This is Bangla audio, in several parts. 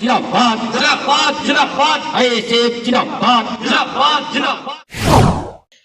জিরাবাদ জিরাবাদ জিরাবাদ আইএসএফ জিরাবাদ জিরাবাদ জিরাবাদ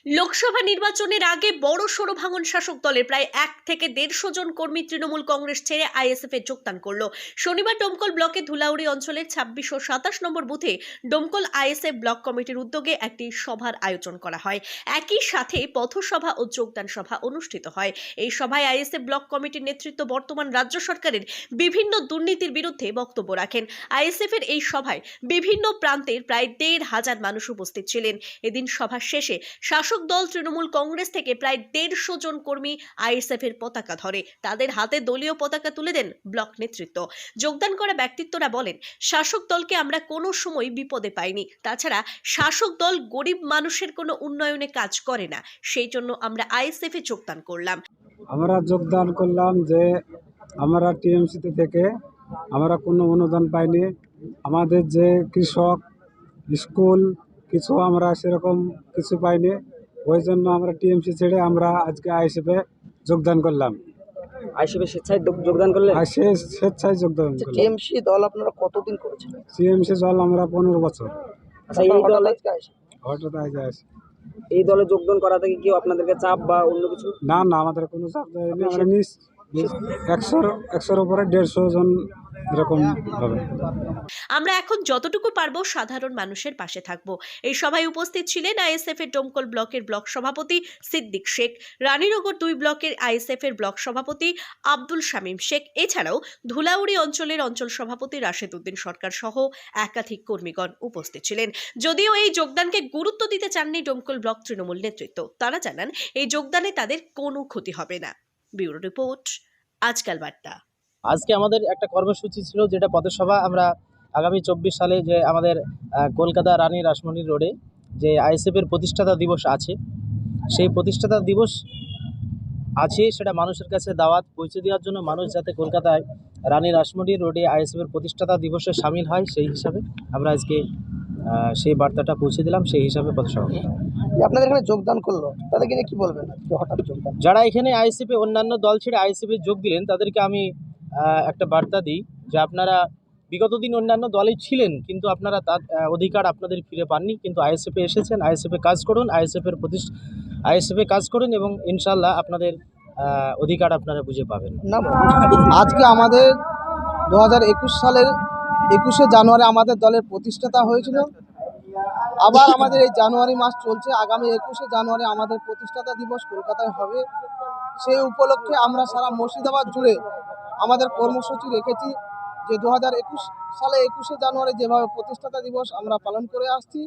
লোকসভা নির্বাচনের আগে বড় সড়ো ভাঙন শাসক দলের প্রায় এক থেকে দেড়শো জন কর্মী তৃণমূল কংগ্রেস ছেড়ে আইএসএফ এ যোগদান করল। শনিবার ডোমকল ব্লকে ধুলাউড়ি অঞ্চলের ছাব্বিশ ও সাতাশ নম্বর বুথে ডোমকল আইএসএফ ব্লক কমিটির উদ্যোগে একটি সভার আয়োজন করা হয়। একই সাথে পথসভা ও যোগদান সভা অনুষ্ঠিত হয়। এই সভায় আইএসএফ ব্লক কমিটির নেতৃত্ব বর্তমান রাজ্য সরকারের বিভিন্ন দুর্নীতির বিরুদ্ধে বক্তব্য রাখেন। আইএসএফ এর এই সভায় বিভিন্ন প্রান্তের প্রায় দেড় হাজার মানুষ উপস্থিত ছিলেন। এদিন সভা শেষে শাসক দল তৃণমূল কংগ্রেস থেকে প্রায় দেড়শো জন কর্মী আইএসএফ এর পতাকা ধরে। তাদের হাতে দলীয় পতাকা তুলে দেন ব্লক নেতৃত্ব। যোগদান করা ব্যক্তিত্বরা বলেন, শাসক দলকে আমরা কোনো সময় বিপদে পাইনি। তাছাড়া শাসক দল গরিব মানুষের কোনো উন্নয়নে কাজ করে না। সেই জন্য আমরা আইএসএফ যোগদান করলাম। আমরা যোগদান করলাম যে আমরা টিএমসিতে থেকে আমরা কোনো অনুদান পাইনি। আমাদের যে কৃষক, স্কুল, কিছু আমরা সেরকম কিছু পাইনি। ওই জন্য আমরা টিএমসি ছেড়ে আমরা আজকে আইসিপে যোগদান করলাম। আইসিপি স্বেচ্ছায় যোগদান করলে আর সে স্বেচ্ছায় যোগদান করলাম। টিএমসি দল আপনারা কতদিন করেছেন? সিএমসি দল আমরা পনেরো বছর। আচ্ছা এই দলে হঠাৎ আজ আসে এই দলে যোগদান করা থেকে কেউ আপনাদেরকে চাপ বা অন্য কিছু? না না আমাদের কোনো চাপ দেয়নি আমরা নিজ একশোর একশোর উপরে দেড়শো জন আমরা এখন যতটুকু পারব সাধারণ মানুষের পাশে থাকব। এই সভায় উপস্থিত ছিলেন আইএসএফ এর ডোমকল ব্লকের ব্লক সভাপতি সিদ্দিক শেখ, রানীনগর দুই ব্লকের আইএসএফ এর ব্লক সভাপতি আব্দুল শামীম শেখ, এছাড়াও ধুলাউড়ি অঞ্চলের অঞ্চল সভাপতি রাশেদ উদ্দিন সরকার সহ একাধিক কর্মীগণ উপস্থিত ছিলেন। যদিও এই যোগদানকে গুরুত্ব দিতে চাননি ডোমকল ব্লক তৃণমূল নেতৃত্ব, তারা জানান এই যোগদানে তাদের কোনো ক্ষতি হবে না। Bureau report. আজকাল বার্তা। আজকে আমাদের একটা কর্মসূচি ছিল যেটা পদসভা আমরা আগামী চব্বিশ সালে যে আমাদের কলকাতা রানী রাসমণি রোডে যে আইএসএফের প্রতিষ্ঠাতা দিবস আছে, সেই প্রতিষ্ঠাতা দিবস আছে সেটা মানুষের কাছে দাওয়াত পৌঁছে দেওয়ার জন্য মানুষ যাতে কলকাতায় রানী রাসমণি রোডে আইএসএফের প্রতিষ্ঠাতা দিবসে সামিল হয় সেই হিসাবে আমরা আজকে সেই বার্তাটা পৌঁছে দিলাম। সেই হিসাবে পথসভা আপনাদের এখানে যোগদান করল? তাদেরকে নিয়ে কি বলবেন হঠাৎ যোগদান? যারা এখানে আইসিপি অন্যান্য দল ছেড়ে আইসিপি যোগ দিলেন তাদেরকে আমি একটা বার্তা দিই যে আপনারা বিগত দিন অন্যান্য দলে ছিলেন কিন্তু আপনারা তার অধিকার আপনাদের ফিরে পাননি। কিন্তু আইএসএফে এসেছেন আইএসএফে কাজ করুন আইএসএফের প্রতিষ্ঠা আইএসএফে কাজ করুন এবং ইনশাল্লাহ আপনাদের অধিকার আপনারা বুঝে পাবেন। না। আজকে আমাদের দু হাজার একুশ সালের একুশে জানুয়ারি আমাদের দলের প্রতিষ্ঠাতা হয়েছিল। আবার আমাদের এই জানুয়ারি মাস চলছে, আগামী একুশে জানুয়ারি আমাদের প্রতিষ্ঠাতা দিবস কলকাতায় হবে। সেই উপলক্ষে আমরা সারা মুর্শিদাবাদ জুড়ে আমাদের কর্মসূচি রেখেছি যে দু হাজার একুশ সালে একুশে জানুয়ারি যেভাবে প্রতিষ্ঠাতা দিবস আমরা পালন করে আসছি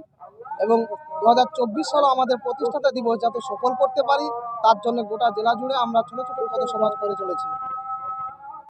এবং দু হাজার চব্বিশ সালে আমাদের প্রতিষ্ঠাতা দিবস যাতে সফল করতে পারি, তার জন্য গোটা জেলা জুড়ে আমরা ছোটো ছোটো পদসভা করে চলেছি।